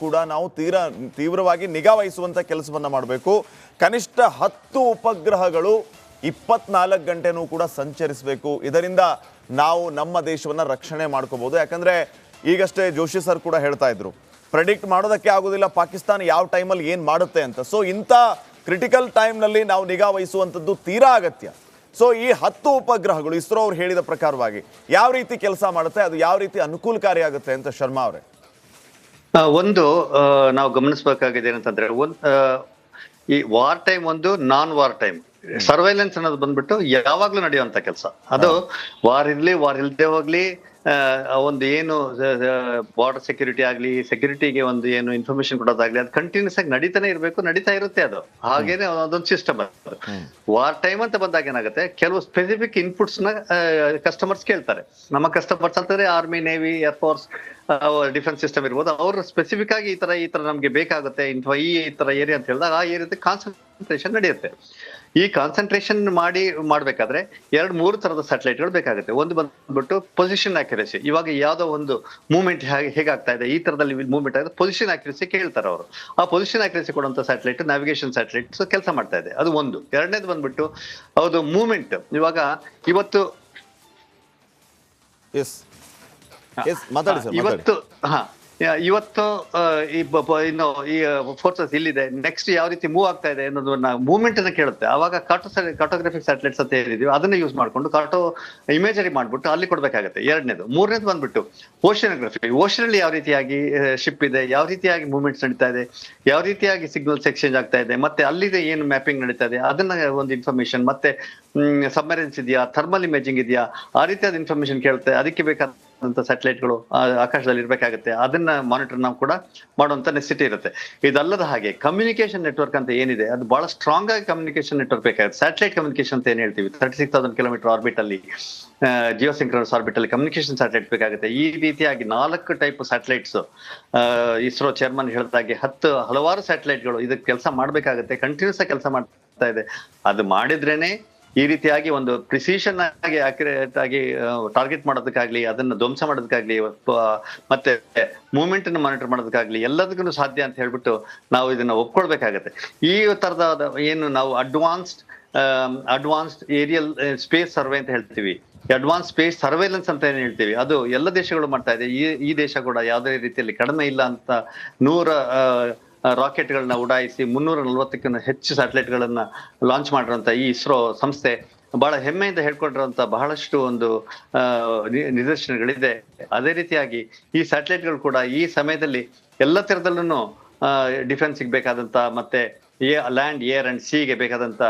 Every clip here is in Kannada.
ಕೂಡ ನಾವು ತೀರ, ತೀವ್ರವಾಗಿ ನಿಗಾ ವಹಿಸುವಂತ ಕೆಲಸವನ್ನು ಮಾಡಬೇಕು. ಕನಿಷ್ಠ ಹತ್ತು ಉಪಗ್ರಹಗಳು ಇಪ್ಪತ್ನಾಲ್ಕು ಗಂಟೆನೂ ಕೂಡ ಸಂಚರಿಸಬೇಕು. ಇದರಿಂದ ನಾವು ನಮ್ಮ ದೇಶವನ್ನ ರಕ್ಷಣೆ ಮಾಡ್ಕೋಬಹುದು. ಯಾಕಂದ್ರೆ ಈಗಷ್ಟೇ ಜೋಶಿ ಸರ್ ಕೂಡ ಹೇಳ್ತಾ ಇದ್ರು ಪ್ರೆಡಿಕ್ಟ್ ಮಾಡೋದಕ್ಕೆ ಆಗೋದಿಲ್ಲ, ಪಾಕಿಸ್ತಾನ ಯಾವ ಟೈಮಲ್ಲಿ ಏನು ಮಾಡುತ್ತೆ ಅಂತ. ಸೊ ಇಂಥ ಕ್ರಿಟಿಕಲ್ ಟೈಮ್ನಲ್ಲಿ ನಾವು ನಿಗಾ ವಹಿಸುವಂಥದ್ದು ತೀರಾ ಅಗತ್ಯ. ಸೊ ಈ ಹತ್ತು ಉಪಗ್ರಹಗಳು, ಇಸ್ರೋ ಅವ್ರು ಹೇಳಿದ ಪ್ರಕಾರವಾಗಿ, ಯಾವ ರೀತಿ ಕೆಲಸ ಮಾಡುತ್ತೆ, ಅದು ಯಾವ ರೀತಿ ಅನುಕೂಲಕಾರಿಯಾಗುತ್ತೆ ಅಂತ ಶರ್ಮಾ ಅವರೇ? ಒಂದು ನಾವು ಗಮನಿಸಬೇಕಾಗಿದೆ ಏನಂತಂದ್ರೆ ಒಂದ್ ಈ ವಾರ್ ಟೈಮ್ ಒಂದು ನಾನ್ ವಾರ್ ಟೈಮ್. ಸರ್ವೈಲೆನ್ಸ್ ಅನ್ನೋದು ಬಂದ್ಬಿಟ್ಟು ಯಾವಾಗ್ಲೂ ನಡೆಯುವಂತ ಕೆಲಸ. ಅದು ವಾರ್ ಇರ್ಲಿ ವಾರ್ ಇಲ್ದೆ ಹೋಗ್ಲಿ ಒಂದು ಏನು ಬಾರ್ಡರ್ ಸೆಕ್ಯೂರಿಟಿ ಆಗ್ಲಿ ಸೆಕ್ಯೂರಿಟಿಗೆ ಒಂದು ಏನು ಇನ್ಫಾರ್ಮೇಶನ್ ಕೊಡೋದಾಗ್ಲಿ ಅದು ಕಂಟಿನ್ಯೂಸ್ ಆಗಿ ನಡೀತಾನೆ ಇರಬೇಕು ನಡೀತಾ ಇರುತ್ತೆ ಅದು. ಹಾಗೇನೆ ಅದೊಂದು ಸಿಸ್ಟಮ್ ಅದು. ವಾರ್ ಟೈಮ್ ಅಂತ ಬಂದಾಗ ಏನಾಗುತ್ತೆ ಕೆಲವು ಸ್ಪೆಸಿಫಿಕ್ ಇನ್ಪುಟ್ಸ್ನ ಕಸ್ಟಮರ್ಸ್ ಕೇಳ್ತಾರೆ. ನಮ್ಮ ಕಸ್ಟಮರ್ಸ್ ಅಂತಂದ್ರೆ army navy air force defence system ಇರ್ಬೋದು. ಅವರು ಸ್ಪೆಸಿಫಿಕ್ ಆಗಿ ಈ ತರ ಈ ತರ ನಮ್ಗೆ ಬೇಕಾಗುತ್ತೆ ಇಂಥ ಈ ತರ ಏರಿಯಾ ಅಂತ ಹೇಳಿದಾಗ ಆ ಏರಿಯಾದ ಕಾನ್ಸಂಟ್ರೇಷನ್ ನಡೆಯುತ್ತೆ. ಈ ಕಾನ್ಸಂಟ್ರೇಷನ್ ಮಾಡಿ, ಮಾಡ್ಬೇಕಾದ್ರೆ ಎರಡು, ಮೂರು ತರದ ಸ್ಯಾಟಲೈಟ್ಗಳು ಬೇಕಾಗುತ್ತೆ. ಒಂದು ಬಂದ್ಬಿಟ್ಟು ಪೊಸಿಷನ್ ಅಕ್ಯುರಸಿ ಇವಾಗ ಯಾವ್ದೋ ಒಂದು ಮೂವ್ಮೆಂಟ್ ಹೇಗೆ ಹೇಗಾಗ್ತಾ ಇದೆ? ಈ ತರದಲ್ಲಿ ಮೂವ್ಮೆಂಟ್ ಆಗಿದೆ. ಪೊಸಿಷನ್ ಅಕ್ಯುರಸಿ ಕೇಳ್ತಾರೆ ಅವರು. ಆ ಪೊಸಿಷನ್ ಅಕ್ಯುರಸಿ ಕೊಡುವಂತ ಸ್ಯಾಟಲೈಟ್ ನ್ಯಾವಿಗೇಷನ್ ಸ್ಯಾಟಲೈಟ್ ಕೆಲಸ ಮಾಡ್ತಾ ಇದೆ. ಅದು ಒಂದು. ಎರಡನೇದು ಬಂದ್ಬಿಟ್ಟು ಹೌದು ಮೂವ್ಮೆಂಟ್ ಇವಾಗ ಇವತ್ತು ಎಸ್ ಮಾತಾಡಿ ಸರ್ ಇವತ್ತು ಹಾ. ಇವತ್ತು ಈ ಇನ್ನು ಈ ಫೋರ್ಸಸ್ ಇಲ್ಲಿದೆ. ನೆಕ್ಸ್ಟ್ ಯಾವ ರೀತಿ ಮೂವ್ ಆಗ್ತಾ ಇದೆ ಅನ್ನೋದು ಮೂವ್ಮೆಂಟ್ ಅನ್ನ ಕೇಳುತ್ತೆ. ಅವಾಗ ಕಾರ್ಟೋ ಕಾರ್ಟೋಗ್ರಫಿಕ್ ಸ್ಯಾಟಲೈಟ್ಸ್ ಅಂತ ಹೇಳಿದೀವಿ. ಅದನ್ನ ಯೂಸ್ ಮಾಡ್ಕೊಂಡು ಕಾರ್ಟೋ ಇಮೇಜರಿ ಮಾಡ್ಬಿಟ್ಟು ಅಲ್ಲಿ ಕೊಡ್ಬೇಕಾಗತ್ತೆ. ಎರಡನೇದು. ಮೂರನೇದು ಬಂದ್ಬಿಟ್ಟು ಓಷನೋಗ್ರಫಿ ಓಷನ್ ಅಲ್ಲಿ ಯಾವ ರೀತಿಯಾಗಿ ಶಿಪ್ ಇದೆ ಯಾವ ರೀತಿಯಾಗಿ ಮೂವ್ಮೆಂಟ್ಸ್ ನಡೀತಾ ಇದೆ ಯಾವ ರೀತಿಯಾಗಿ ಸಿಗ್ನಲ್ಸ್ ಎಕ್ಸ್ಚೇಂಜ್ ಆಗ್ತಾ ಇದೆ ಮತ್ತೆ ಅಲ್ಲಿದೆ ಏನು ಮ್ಯಾಪಿಂಗ್ ನಡೀತಾ ಇದೆ ಅದನ್ನ ಒಂದು ಇನ್ಫಾರ್ಮೇಶನ್ ಮತ್ತೆ ಸಬ್ಮರೀನ್ಸ್ ಇದೆಯಾ ಥರ್ಮಲ್ ಇಮೇಜಿಂಗ್ ಇದೆಯಾ ಆ ರೀತಿಯಾದ ಇನ್ಫಾರ್ಮೇಶನ್ ಕೇಳುತ್ತೆ. ಅದಕ್ಕೆ ಬೇಕಾದಂತ ಸ್ಯಾಟಲೈಟ್ಗಳು ಆಕಾಶದಲ್ಲಿ ಇರಬೇಕಾಗುತ್ತೆ. ಅದನ್ನ ಮಾನಿಟರ್ ನಾವು ಕೂಡ ಮಾಡುವಂತ ನೆಸಿಟಿ ಇರುತ್ತೆ. ಇದಲ್ಲದ ಹಾಗೆ ಕಮ್ಯುನಿಕೇಶನ್ ನೆಟ್ವರ್ಕ್ ಅಂತ ಏನಿದೆ, ಅದು ಬಹಳ ಸ್ಟ್ರಾಂಗ್ ಆಗಿ ಕಮ್ಯುನಿಕೇಶನ್ ನೆಟ್ವರ್ಕ್ ಬೇಕಾಗುತ್ತೆ. ಸ್ಯಾಟಲೈಟ್ ಕಮ್ಯುನಿಕೇಶನ್ ಅಂತ ಏನ್ ಹೇಳ್ತೀವಿ? Thirty six thousand kilometre orbit ಅಲ್ಲಿ ಜಿಯೋ ಸಿಂಕ್ರನಸ್ ಆರ್ಬಿಟ್ ಅಲ್ಲಿ ಕಮ್ಯುನಿಕೇಶನ್ ಸ್ಯಾಟಲೈಟ್ ಬೇಕಾಗುತ್ತೆ. ಈ ರೀತಿಯಾಗಿ ನಾಲ್ಕು ಟೈಪ್ ಸ್ಯಾಟಲೈಟ್ಸ್ ಇಸ್ರೋ ಚೇರ್ಮನ್ ಹೇಳಿದಾಗೆ ಹತ್ತು ಹಲವಾರು ಸ್ಯಾಟಲೈಟ್ಗಳು ಇದಕ್ಕೆ ಕೆಲಸ ಮಾಡಬೇಕಾಗುತ್ತೆ ಕಂಟಿನ್ಯೂಸ್ ಆಗಿ ಕೆಲಸ ಮಾಡ್ತಾ ಇದೆ. ಅದು ಮಾಡಿದ್ರೇನೆ ಈ ರೀತಿಯಾಗಿ ಒಂದು ಪ್ರಿಸಿಷನ್ ಆಗಿ ಅಕ್ಯುರೇಟ್ ಆಗಿ ಟಾರ್ಗೆಟ್ ಮಾಡೋದಕ್ಕಾಗ್ಲಿ, ಅದನ್ನ ಧ್ವಂಸ ಮಾಡೋದಕ್ಕಾಗ್ಲಿ ಮತ್ತೆ ಮೂವ್ಮೆಂಟ್ ಅನ್ನು ಮಾನಿಟರ್ ಮಾಡೋದಕ್ಕಾಗ್ಲಿ ಎಲ್ಲದಕ್ಕೂ ಸಾಧ್ಯ ಅಂತ ಹೇಳ್ಬಿಟ್ಟು ನಾವು ಇದನ್ನ ಒಪ್ಕೊಳ್ಬೇಕಾಗತ್ತೆ. ಈ ತರದ ಏನು ನಾವು advanced advanced aerial space survey ಅಂತ ಹೇಳ್ತೀವಿ. ಅಡ್ವಾನ್ಸ್ ಸ್ಪೇಸ್ ಸರ್ವೇಲೆನ್ಸ್ ಅಂತ ಏನು ಹೇಳ್ತೀವಿ? ಅದು ಎಲ್ಲ ದೇಶಗಳು ಮಾಡ್ತಾ ಇದೆ. ಈ ಈ ದೇಶ ಕೂಡ ಯಾವುದೇ ರೀತಿಯಲ್ಲಿ ಕಡಿಮೆ ಇಲ್ಲ ಅಂತ ನೂರ ರಾಕೆಟ್ ಗಳನ್ನ ಉಡಾಯಿಸಿ ಮುನ್ನೂರ ನಲವತ್ತಕ್ಕಿಂತ ಹೆಚ್ಚು ಸ್ಯಾಟಲೈಟ್ ಗಳನ್ನ ಲಾಂಚ್ ಮಾಡಿರುವಂತ ಈ ಇಸ್ರೋ ಸಂಸ್ಥೆ ಬಹಳ ಹೆಮ್ಮೆಯಿಂದ ಹೇಳ್ಕೊಂಡಿರುವಂತ ಬಹಳಷ್ಟು ಒಂದು ನಿದರ್ಶನಗಳಿದೆ. ಅದೇ ರೀತಿಯಾಗಿ ಈ ಸ್ಯಾಟಲೈಟ್ಗಳು ಕೂಡ ಈ ಸಮಯದಲ್ಲಿ ಎಲ್ಲ ತರದಲ್ಲೂ ಡಿಫೆನ್ಸ್ಗೆ ಬೇಕಾದಂತ ಮತ್ತೆ ಲ್ಯಾಂಡ್, ಏರ್ ಅಂಡ್ ಸಿಗೆ ಬೇಕಾದಂತ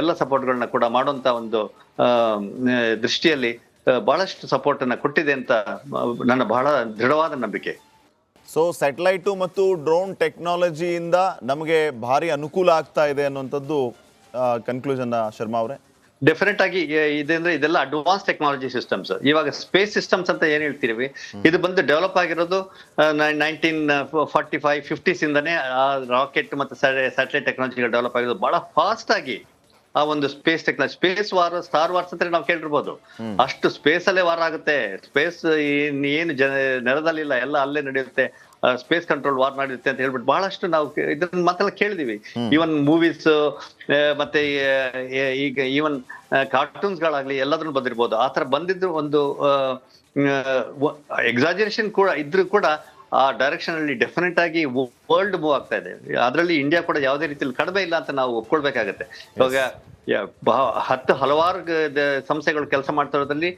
ಎಲ್ಲ ಸಪೋರ್ಟ್ಗಳನ್ನ ಕೂಡ ಮಾಡುವಂತ ಒಂದು ದೃಷ್ಟಿಯಲ್ಲಿ ಬಹಳಷ್ಟು ಸಪೋರ್ಟ್ ಅನ್ನ ಕೊಟ್ಟಿದೆ ಅಂತ ನನ್ನ ಬಹಳ ದೃಢವಾದ ನಂಬಿಕೆ. ಸೊ ಸ್ಯಾಟಲೈಟು ಮತ್ತು ಡ್ರೋನ್ ಟೆಕ್ನಾಲಜಿಯಿಂದ ನಮಗೆ ಭಾರಿ ಅನುಕೂಲ ಆಗ್ತಾ ಇದೆ ಅನ್ನುವಂಥದ್ದು ಕನ್ಕ್ಲೂಷನ್ ಶರ್ಮಾ ಅವರೇ. ಡೆಫಿನೆಟ್ ಆಗಿ ಇದೆ ಇದಂದ್ರೆ ಇದೆಲ್ಲ ಅಡ್ವಾನ್ಸ್ ಟೆಕ್ನಾಲಜಿ ಸಿಸ್ಟಮ್ಸ್ ಇವಾಗ ಸ್ಪೇಸ್ ಸಿಸ್ಟಮ್ಸ್ ಅಂತ ಏನ್ ಹೇಳ್ತೀವಿ ಇದು ಬಂದು ಡೆವಲಪ್ ಆಗಿರೋದು ನೈನ್ಟೀನ್ ಫಾರ್ಟಿ ಫೈವ್ ಫಿಫ್ಟೀಸ್ ಇಂದಾನೆ ರಾಕೆಟ್ ಮತ್ತೆ ಸ್ಯಾಟಲೈಟ್ ಟೆಕ್ನಾಲಜಿ ಡೆವಲಪ್ ಆಗಿರೋದು ಬಹಳ ಫಾಸ್ಟ್ ಆಗಿ ಆ ಒಂದು space technology space war star wars ಅಂತ ನಾವು ಕೇಳಿರ್ಬೋದು. ಅಷ್ಟು ಸ್ಪೇಸ್ ಅಲ್ಲೇ ವಾರ ಆಗುತ್ತೆ. ಸ್ಪೇಸ್ ಏನು ಜನ ನೆಲದಲ್ಲಿಲ್ಲ ಎಲ್ಲ ಅಲ್ಲೇ ನಡೆಯುತ್ತೆ. ಸ್ಪೇಸ್ ಕಂಟ್ರೋಲ್ ವಾರ್ ನಡೆಯುತ್ತೆ ಅಂತ ಹೇಳ್ಬಿಟ್ಟು ಬಹಳಷ್ಟು ನಾವು ಇದನ್ನ ಮಾತೆಲ್ಲ ಕೇಳಿದೀವಿ. ಈವನ್ ಮೂವೀಸ್ ಮತ್ತೆ ಈಗ ಈವನ್ ಕಾರ್ಟೂನ್ಸ್ ಗಳಾಗ್ಲಿ ಎಲ್ಲದ್ರಲ್ಲೂ ಬಂದಿರ್ಬೋದು. ಆತರ ತರ ಬಂದಿದ್ದು ಒಂದು ಎಕ್ಸಾಜರೇಷನ್ ಕೂಡ ಇದ್ರೂ ಕೂಡ ಆ ಡೈರೆಕ್ಷನ್ ಅಲ್ಲಿ ಡೆಫಿನೆಟ್ ಆಗಿ ವರ್ಲ್ಡ್ ಮೂವ್ ಆಗ್ತಾ ಇದೆ. ಅದರಲ್ಲಿ ಇಂಡಿಯಾ ಕೂಡ ಯಾವುದೇ ರೀತಿಯಲ್ಲಿ ಕಡಿಮೆ ಇಲ್ಲ ಅಂತ ನಾವು ಒಪ್ಕೊಳ್ಬೇಕಾಗತ್ತೆ. ಇವಾಗ ಹತ್ತು ಹಲವಾರು ಸಂಸ್ಥೆಗಳು ಕೆಲಸ ಮಾಡ್ತಾ ಇರೋದ್ರಲ್ಲಿ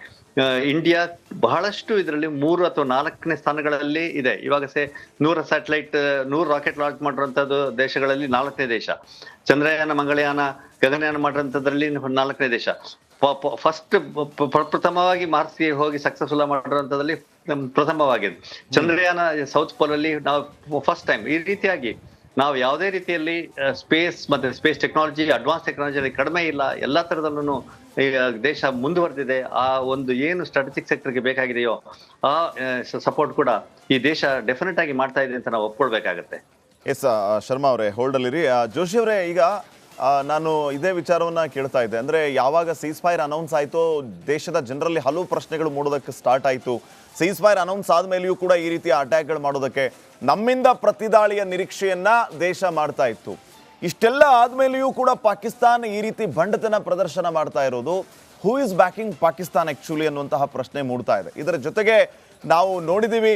ಇಂಡಿಯಾ ಬಹಳಷ್ಟು ಇದರಲ್ಲಿ ಮೂರು ಅಥವಾ ನಾಲ್ಕನೇ ಸ್ಥಾನಗಳಲ್ಲಿ ಇದೆ. ಇವಾಗ ಸೇ ನೂರ ಸ್ಯಾಟಲೈಟ್ ನೂರು ರಾಕೆಟ್ ಲಾಂಚ್ ಮಾಡಿರುವಂತದ್ದು ದೇಶಗಳಲ್ಲಿ ನಾಲ್ಕನೇ ದೇಶ. ಚಂದ್ರಯಾನ ಮಂಗಳಯಾನ ಗಗನಯಾನ ಮಾಡಿರೋಂಥದ್ರಲ್ಲಿ ನಾಲ್ಕನೇ ದೇಶ. ಫಸ್ಟ್ ಪ್ರಥಮವಾಗಿ ಮಾರ್ಸ್ಗೆ ಹೋಗಿ ಸಕ್ಸಸ್ಫುಲ್ ಮಾಡಿರುವಂತದ್ರಲ್ಲಿ ನಮ್ ಪ್ರಥಮವಾಗಿದೆ ಚಂದ್ರಯಾನ ಸೌತ್ ಪೋಲ್ ಅಲ್ಲಿ ನಾವು ಫಸ್ಟ್ ಟೈಮ್ ಈ ರೀತಿಯಾಗಿ ನಾವು ಯಾವುದೇ ರೀತಿಯಲ್ಲಿ ಸ್ಪೇಸ್ ಮತ್ತೆ ಸ್ಪೇಸ್ ಟೆಕ್ನಾಲಜಿ ಅಡ್ವಾನ್ಸ್ ಟೆಕ್ನಾಲಜಿ ಕಡಿಮೆ ಇಲ್ಲ ಎಲ್ಲಾ ತರದಲ್ಲೂ ಈಗ ದೇಶ ಮುಂದುವರೆದಿದೆ ಆ ಒಂದು ಏನು ಸ್ಟ್ರಾಟಜಿಕ್ ಸೆಕ್ಟರ್ಗೆ ಬೇಕಾಗಿದೆಯೋ ಆ ಸಪೋರ್ಟ್ ಕೂಡ ಈ ದೇಶ ಡೆಫಿನೆಟ್ ಆಗಿ ಮಾಡ್ತಾ ಇದೆ ಅಂತ ನಾವು ಒಪ್ಕೊಳ್ಬೇಕಾಗತ್ತೆ. ಎಸ್ ಶರ್ಮಾ ಅವರೇ ಹೋಲ್ಡಲ್ಲಿರಿ ಆ, ಜೋಶಿ ಅವರೇ ಈಗ ನಾನು ಇದೇ ವಿಚಾರವನ್ನು ಕೇಳ್ತಾ ಇದ್ದೆ. ಅಂದರೆ ಯಾವಾಗ ಸೀಸ್ ಫೈರ್ ಅನೌನ್ಸ್ ಆಯಿತು, ದೇಶದ ಜನರಲ್ಲಿ ಹಲವು ಪ್ರಶ್ನೆಗಳು ಮೂಡೋದಕ್ಕೆ ಸ್ಟಾರ್ಟ್ ಆಯಿತು. ಸೀಸ್ ಫೈರ್ ಅನೌನ್ಸ್ ಆದಮೇಲೆಯೂ ಕೂಡ ಈ ರೀತಿಯ ಅಟ್ಯಾಕ್ಗಳು ಮಾಡೋದಕ್ಕೆ ನಮ್ಮಿಂದ ಪ್ರತಿದಾಳಿಯ ನಿರೀಕ್ಷೆಯನ್ನು ದೇಶ ಮಾಡ್ತಾ ಇತ್ತು. ಇಷ್ಟೆಲ್ಲ ಆದಮೇಲೆಯೂ ಕೂಡ ಪಾಕಿಸ್ತಾನ ಈ ರೀತಿ ಬಂಡತನ ಪ್ರದರ್ಶನ ಮಾಡ್ತಾ ಇರೋದು. Who is backing Pakistan actually ಅನ್ನುವಂತಹ ಪ್ರಶ್ನೆ ಮೂಡ್ತಾ ಇದೆ. ಇದರ ಜೊತೆಗೆ ನಾವು ನೋಡಿದ್ದೀವಿ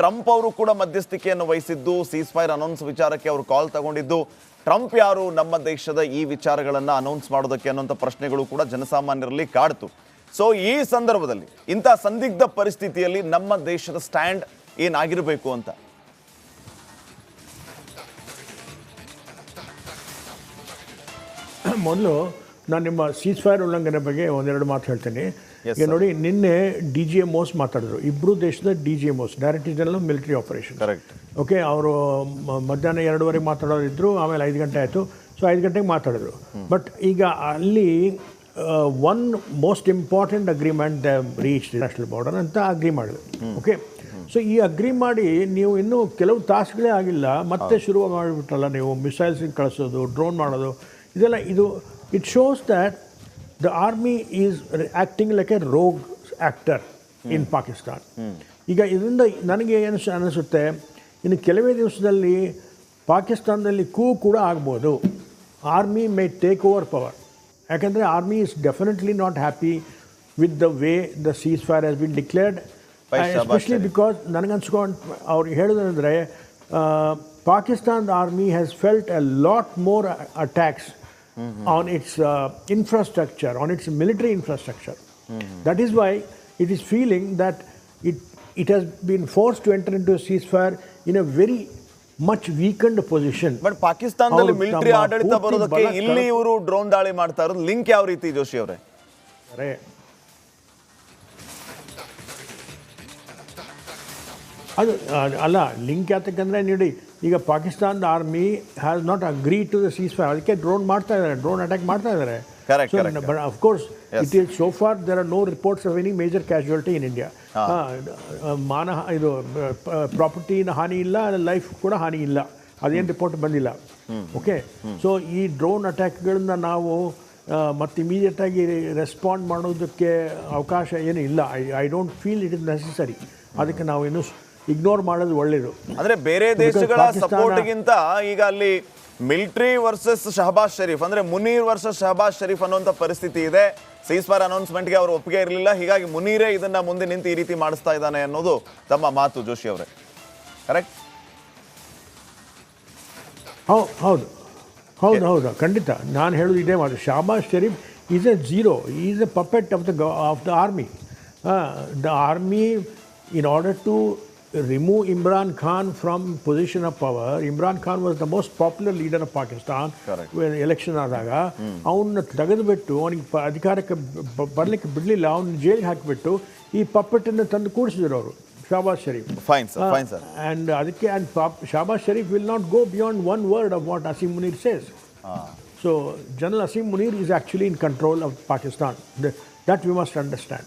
ಟ್ರಂಪ್ ಅವರು ಕೂಡ ಮಧ್ಯಸ್ಥಿಕೆಯನ್ನು ವಹಿಸಿದ್ದು ಸೀಸ್ ಫೈರ್ ಅನೌನ್ಸ್ ವಿಚಾರಕ್ಕೆ ಅವರು ಕಾಲ್ ತಗೊಂಡಿದ್ದು. ಟ್ರಂಪ್ ಯಾರು, ನಮ್ಮ ದೇಶದ ಈ ವಿಚಾರಗಳನ್ನು ಅನೌನ್ಸ್ ಮಾಡೋದಕ್ಕೆ ಅನ್ನುವಂಥ ಪ್ರಶ್ನೆಗಳು ಕೂಡ ಜನಸಾಮಾನ್ಯರಲ್ಲಿ ಕಾಡ್ತು. ಸೊ ಈ ಸಂದರ್ಭದಲ್ಲಿ, ಇಂಥ ಸಂದಿಗ್ಧ ಪರಿಸ್ಥಿತಿಯಲ್ಲಿ ನಮ್ಮ ದೇಶದ ಸ್ಟ್ಯಾಂಡ್ ಏನಾಗಿರಬೇಕು ಅಂತ? ಮೊದಲು ನಾನು ನಿಮ್ಮ ಸೀಸ್ ಫೈರ್ ಉಲ್ಲಂಘನೆ ಬಗ್ಗೆ ಒಂದೆರಡು ಮಾತು ಹೇಳ್ತೀನಿ. ಈಗ ನೋಡಿ ನಿನ್ನೆ ಡಿ ಜಿ ಎಂ ಓಸ್ ಮಾತಾಡಿದ್ರು. ಇಬ್ಬರು ದೇಶದ D G M Os director general military operation correct okay ಅವರು ಮಧ್ಯಾಹ್ನ ಎರಡೂವರೆ ಮಾತಾಡೋರು ಇದ್ದರು ಆಮೇಲೆ ಐದು ಗಂಟೆ ಆಯಿತು. ಸೊ ಐದು ಗಂಟೆಗೆ ಮಾತಾಡಿದ್ರು. ಬಟ್ ಈಗ ಅಲ್ಲಿ one most important agreement the reach national border ಅಂತ ಅಗ್ರಿ ಮಾಡಿದ್ರು. ಓಕೆ ಸೊ ಈ ಅಗ್ರಿ ಮಾಡಿ ನೀವು ಇನ್ನೂ ಕೆಲವು ತಾಸುಗಳೇ ಆಗಿಲ್ಲ ಮತ್ತೆ ಶುರು ಮಾಡಿಬಿಟ್ರಲ್ಲ ನೀವು ಮಿಸೈಲ್ಸ್ ಕಳಿಸೋದು ಡ್ರೋನ್ ಮಾಡೋದು ಇದೆಲ್ಲ ಇದು it shows that the army is acting like a rogue actor in Pakistan ಈಗ ಇದರಿಂದ ನನಗೆ ಏನು ಅನಿಸುತ್ತೆ ಇನ್ನು ಕೆಲವೇ ದಿವಸದಲ್ಲಿ ಪಾಕಿಸ್ತಾನದಲ್ಲಿ ಕೂ ಕೂಡ ಆಗ್ಬೋದು. Army may take over power ಯಾಕೆಂದರೆ army is definitely not happy with the way the ceasefire has been declared especially because ನನಗನ್ಸ್ಕೊಂಡು ಅವ್ರಿಗೆ ಹೇಳೋದಂದರೆ ಪಾಕಿಸ್ತಾನದ army has felt a lot more attacks on its infrastructure on its military infrastructure that is why it is feeling that it it has been forced to enter into ceasefire in a very much weakened position but ಪಾಕಿಸ್ತಾನದಲ್ಲಿ ಮಿಲಿಟರಿ ಆಡಳಿತ ಬರೋದಕ್ಕೆ ಇಲ್ಲಿ ಇವರು ಡ್ರೋನ್ ದಾಳಿ ಮಾಡ್ತಾ ಇರೋದು? ಲಿಂಕ್ ಯಾವ ರೀತಿ ಜೋಶಿ ಅವರೇ? ಅದು ಅಲ್ಲ ಲಿಂಕ್ ಯಾತಕ್ಕಂದ್ರೆ ನೋಡಿ ಈಗ ಪಾಕಿಸ್ತಾನದ army has not agree to the seize fire ಅದಕ್ಕೆ ಡ್ರೋನ್ ಮಾಡ್ತಾ ಇದ್ದಾರೆ ಡ್ರೋನ್ ಅಟ್ಯಾಕ್ ಮಾಡ್ತಾ ಇದ್ದಾರೆ. Of course correct. But of course Yes. It is so far there are no reports of any major casualty in India ಮಾನ ಇದು ಪ್ರಾಪರ್ಟಿನ ಹಾನಿ ಇಲ್ಲ ಲೈಫ್ ಕೂಡ ಹಾನಿ ಇಲ್ಲ. ಅದೇನು ರಿಪೋರ್ಟ್ ಬಂದಿಲ್ಲ. ಓಕೆ ಸೊ ಈ ಡ್ರೋನ್ ಅಟ್ಯಾಕ್ಗಳನ್ನ ನಾವು ಮತ್ತು ಮತ್ತೆ ಇಮಿಡಿಯೇಟಾಗಿ ರೆಸ್ಪಾಂಡ್ ಮಾಡೋದಕ್ಕೆ ಅವಕಾಶ ಏನು ಇಲ್ಲ. I I don't feel it is necessary ಅದಕ್ಕೆ ನಾವು ಇನ್ನು ಇಗ್ನೋರ್ ಮಾಡೋದು ಒಳ್ಳೆಯದು ಅಂದ್ರೆ ಬೇರೆ ದೇಶಗಳ ಸಪೋರ್ಟ್ಗಿಂತ ಈಗ ಅಲ್ಲಿ ಮಿಲಿಟರಿ ವರ್ಸಸ್ ಶಹಬಾಜ್ ಶರೀಫ್ ಅಂದ್ರೆ ಮುನೀರ್ ವರ್ಸಸ್ ಶಹಬಾಜ್ ಶರೀಫ್ ಅನ್ನುವಂಥ ಪರಿಸ್ಥಿತಿ ಇದೆ. ಸೀಸ್ ಫೈರ್ ಅನೌನ್ಸ್ಮೆಂಟ್ಗೆ ಅವರು ಒಪ್ಪಿಗೆ ಇರಲಿಲ್ಲ. ಹೀಗಾಗಿ ಮುನೀರೇ ಇದನ್ನ ಮುಂದೆ ನಿಂತು ಈ ರೀತಿ ಮಾಡಿಸ್ತಾ ಇದ್ದಾನೆ ಅನ್ನೋದು ತಮ್ಮ ಮಾತು ಜೋಶಿ ಅವರೇ. ಕರೆಕ್ಟ್ ಹೌ ಹೌದು. ಹೌದು ಹೌದು. ಖಂಡಿತ. ನಾನು ಹೇಳೋದು ಇದೇ ಮಾತು. Shahbaz Sharif is a zero is a puppet of the of the army the army in order to remove Imran Khan from position of power, Imran Khan was the most popular leader of Pakistan Correct. Election ಆದಾಗ ಅವನ್ನ ತೆಗೆದುಬಿಟ್ಟು ಅವನಿಗೆ ಅಧಿಕಾರಕ್ಕೆ ಬರಲಿಕ್ಕೆ ಬಿಡಲಿಲ್ಲ ಅವನ್ನ ಜೈಲಿಗೆ ಹಾಕಿಬಿಟ್ಟು ಈ ಪಪ್ಪೆಟ್ಟನ್ನು ತಂದು ಕೂಡಿಸಿದ್ರು ಅವರು Shahbaz Sharif fine sir fine sir and ಅದಕ್ಕೆ Shahbaz Sharif will not go beyond one word of what Asim Munir says. So General Asim Munir is actually in control of Pakistan. The- that we must understand.